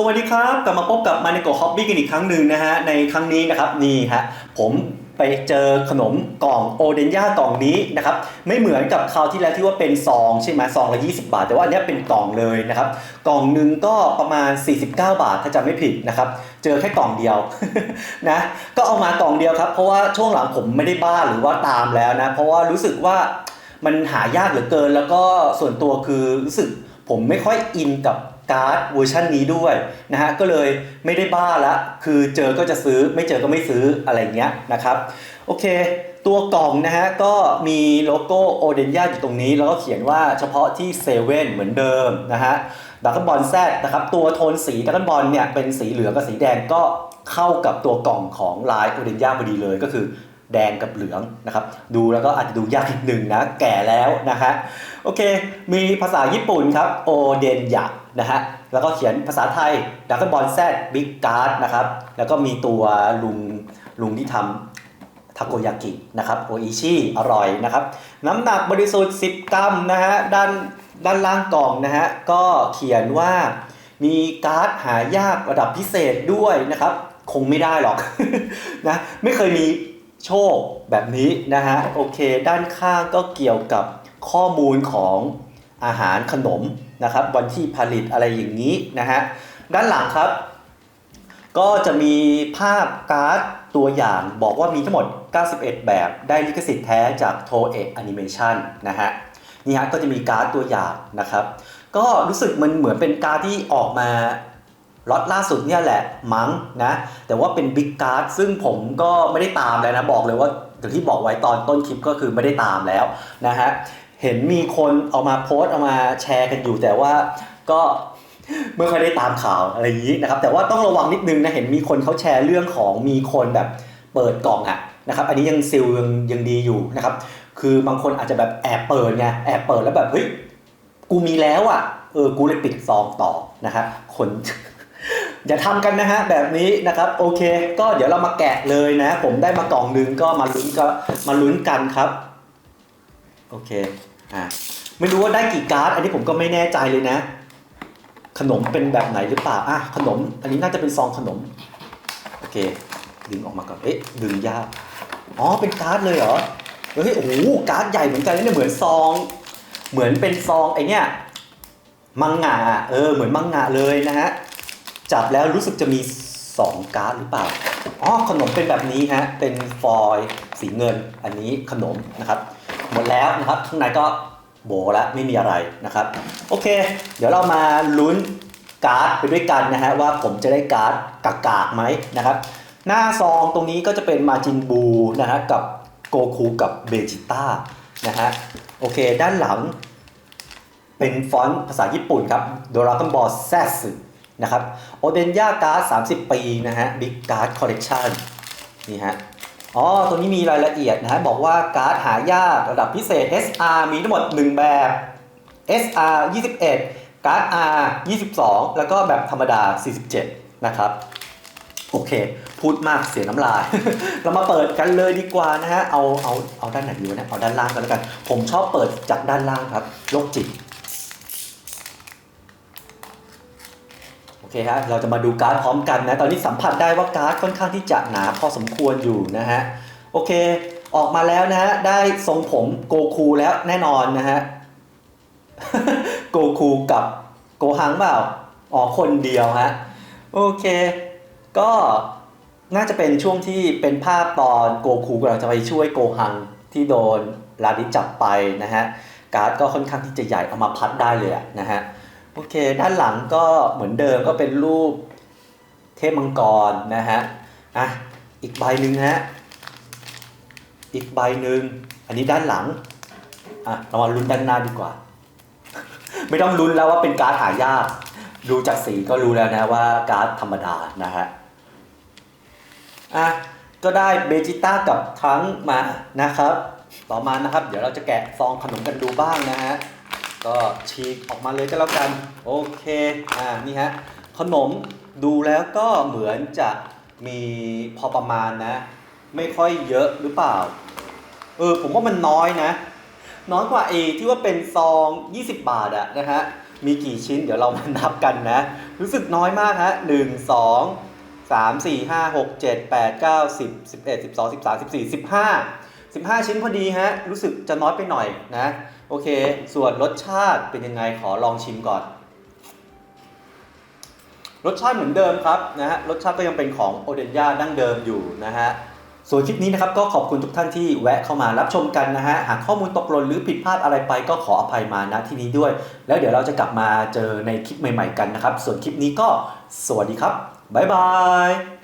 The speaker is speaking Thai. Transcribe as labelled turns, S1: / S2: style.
S1: สวัสดีครับกลับมาพบกับมานิโกฮอบบี้กันอีกครั้งหนึ่งนะฮะในครั้งนี้นะครับนี่ฮะผมไปเจอขนมกล่องโอเดนย่ากล่องนี้นะครับไม่เหมือนกับคราวที่แล้วที่ว่าเป็นซองใช่ไหมซองละ20 บาท แต่ว่าอันนี้เป็นกล่องเลยนะครับกล่องหนึ่งก็ประมาณ 49 บาทถ้าจำไม่ผิดนะครับเจอแค่กล่องเดียวนะก็เอามากล่องเดียวครับเพราะว่าช่วงหลังผมไม่ได้บ้าหรือว่าตามแล้วนะเพราะว่ารู้สึกว่ามันหายากเหลือเกิน แล้วก็ส่วนตัวคือรู้สึกผมไม่ค่อยอินกับ การ์ดเวอร์ชันนี้ด้วยนะฮะก็เลยไม่ได้บ้าละ คือเจอก็จะซื้อไม่เจอก็ไม่ซื้ออะไรเงี้ยนะครับโอเค ตัวกล่องนะฮะก็มีโลโก้โอเดนย่าอยู่ตรงนี้ แล้วก็เขียนว่าเฉพาะที่เซเว่นเหมือนเดิมนะฮะดักกันบอลแซดนะครับตัวโทนสีดักกันบอลเนี่ยเป็นสีเหลืองกับสีแดงก็เข้ากับตัวกล่องของลายโอเดนย่าพอดีเลยก็คือ แดงกับเหลืองนะครับ ดูแล้วก็อาจจะดูยากนิดหนึ่งนะ แก่แล้วนะฮะโอเค มีภาษาญี่ปุ่นครับโอเดนยะนะฮะแล้วก็เขียนภาษาไทยดักบอลแซดบิ๊กการ์ดนะครับ แล้วก็มีตัวลุงลุงที่ทำทาโกยากินะครับโออิชิอร่อยนะครับ น้ำหนักบริสุทธิ์ 10 กรัมนะฮะด้านด้านล่างกล่องนะฮะก็เขียนว่ามีการ์ดหายากระดับพิเศษด้วยนะครับ คงไม่ได้หรอกนะไม่เคยมี โชคแบบนี้นะฮะโอเค ด้านข้างก็เกี่ยวกับข้อมูลของอาหารขนมนะครับ วันที่ผลิตอะไรอย่างนี้นะฮะด้านหลังครับ ก็จะมีภาพการ์ดตัวอย่างบอกว่ามีทั้งหมด 91 แบบได้ลิขสิทธิ์แท้จากโทเอะแอนิเมชันนะฮะนี่ฮะก็จะมีการ์ดตัวอย่างนะครับ ก็รู้สึกมันเหมือนเป็นการ์ดที่ออกมา ล็อตล่าสุดเนี่ยแหละมั้งนะ แต่ว่าเป็นบิ๊กการ์ดซึ่งผมก็ไม่ได้ตามแล้วนะ บอกเลยว่าอย่างที่บอกไว้ตอนต้นคลิปก็คือไม่ได้ตามแล้วนะฮะ เห็นมีคนเอามาโพสต์เอามาแชร์กันอยู่แต่ว่าก็ไม่ค่อยได้ตามข่าวอะไรอย่างนี้นะครับ แต่ว่าต้องระวังนิดนึงนะเห็นมีคนเขาแชร์เรื่องของมีคนแบบเปิดกล่องอะนะครับ อันนี้ยังซิลยังยังดีอยู่นะครับ คือบางคนอาจจะแบบแอบเปิดไงแอบเปิดแล้วแบบเฮ้ยกูมีแล้วอะเออกูเลยปิดซองต่อนะฮะคน อย่าทำกันนะฮะแบบนี้นะครับโอเค ก็เดี๋ยวเรามาแกะเลยนะ ผมได้มากล่องนึงก็มาลุ้นก็มาลุ้นกันครับโอเคอะไม่รู้ว่าได้กี่การ์ด อันนี้ผมก็ไม่แน่ใจเลยนะ ขนมเป็นแบบไหนหรือเปล่าอะขนม อันนี้น่าจะเป็นซองขนมโอเค ดึงออกมาก่อนเอ๊ะดึงยากอ๋อเป็นการ์ดเลยเหรอเฮ้ยโอ้โหการ์ดใหญ่เหมือนกันเนี่ยเหมือนซอง เหมือนเป็นซองไอเนี้ยมังงะเออเหมือนมังงะเลยนะฮะ จับแล้วรู้สึกจะมี 2 การ์ดหรือเปล่า อ๋อ ขนมเป็นแบบนี้ฮะ เป็นฟอยล์สีเงิน อันนี้ขนมนะครับ หมดแล้วนะครับ ข้างในก็โบแล้วไม่มีอะไรนะครับ โอเค เดี๋ยวเรามาลุ้นการ์ดไปด้วยกันนะฮะว่าผมจะได้การ์ดกากากๆไหมนะครับ หน้าซองตรงนี้ก็จะเป็นมาจินบูนะฮะกับโกคูกับเบจิต้านะฮะโอเค ด้านหลังเป็นฟอนต์ภาษาญี่ปุ่นครับ Dragon Ball Z น นะครับโอเดนย่าการ์ด30ปีนะฮะบิ๊กการ์ดคอลเลกชันนี่ฮะอ๋อตัวนี้มีรายละเอียดนะฮะบอกว่าการ์ดหายากระดับพิเศษ SR มีทั้งหมด 1 แบบ SR 21 การ์ด R 22 แล้วก็แบบธรรมดา 47 นะครับโอเค พูดมากเสียน้ำลาย เรามาเปิดกันเลยดีกว่านะฮะ เอาเอาเอาด้านไหนดีวะเนี่ยเอาด้านล่างกันแล้วกัน ผมชอบเปิดจากด้านล่างครับโรคจิต อเคฮะ เราจะมาดูการ์ดพร้อมกันนะ ตอนนี้สัมผัสได้ว่าการ์ดค่อนข้างที่จะหนาพอสมควรอยู่นะฮะ โอเค ออกมาแล้วนะฮะ ได้ทรงผมโกคูแล้วแน่นอนนะฮะ โกคูกับโกฮังเปล่า อ๋อ คนเดียวฮะ โอเค ก็น่าจะเป็นช่วงที่เป็นภาพตอนโกคูกำลังจะไปช่วยโกฮังที่โดนลาดิจับไปนะฮะ การ์ดก็ค่อนข้างที่จะใหญ่เอามาพัดได้เลยอะนะฮะ โอเค ด้านหลังก็เหมือนเดิมก็เป็นรูปเทพมังกรนะฮะอะอีกใบหนึ่งฮะอีกใบหนึ่งอันนี้ด้านหลังอะเรามาลุ้นด้านหน้าดีกว่า ไม่ต้องลุ้นแล้วว่าเป็นการ์ดหายากดูจากสีก็รู้แล้วนะว่าการ์ดธรรมดานะฮะอะก็ได้เบจิต้ากับทรังมานะครับ ต่อมานะครับ เดี๋ยวเราจะแกะซองขนมกันดูบ้างนะฮะ ก็ฉีกออกมาเลยก็แล้วกันโอเคอ่านี่ฮะขนมดูแล้วก็เหมือนจะมีพอประมาณนะ ไม่ค่อยเยอะหรือเปล่า เออผมว่ามันน้อยนะ น้อยกว่าเอที่ว่าเป็นซอง 20 บาทอะนะฮะมีกี่ชิ้นเดี๋ยวเรามานับกันนะ รู้สึกน้อยมากฮะหนึ่งสองสามสี่ห้าหกเจ็ดแปดเก้าสิบสิบเอ็ดสิบสองสิบสามสิบสี่สิบห้าสิบห้าชิ้นพอดีฮะรู้สึกจะน้อยไปหน่อยนะ โอเค ส่วนรสชาติเป็นยังไงขอลองชิมก่อน รสชาติเหมือนเดิมครับนะฮะรสชาติก็ยังเป็นของโอเดนยาดั้งเดิมอยู่นะฮะส่วนคลิปนี้นะครับก็ขอบคุณทุกท่านที่แวะเข้ามารับชมกันนะฮะหากข้อมูลตกหล่นหรือผิดพลาดอะไรไปก็ขออภัยมาณที่นี้ด้วย แล้วเดี๋ยวเราจะกลับมาเจอในคลิปใหม่ ๆ กันนะครับ ส่วนคลิปนี้ก็สวัสดีครับบ๊ายบาย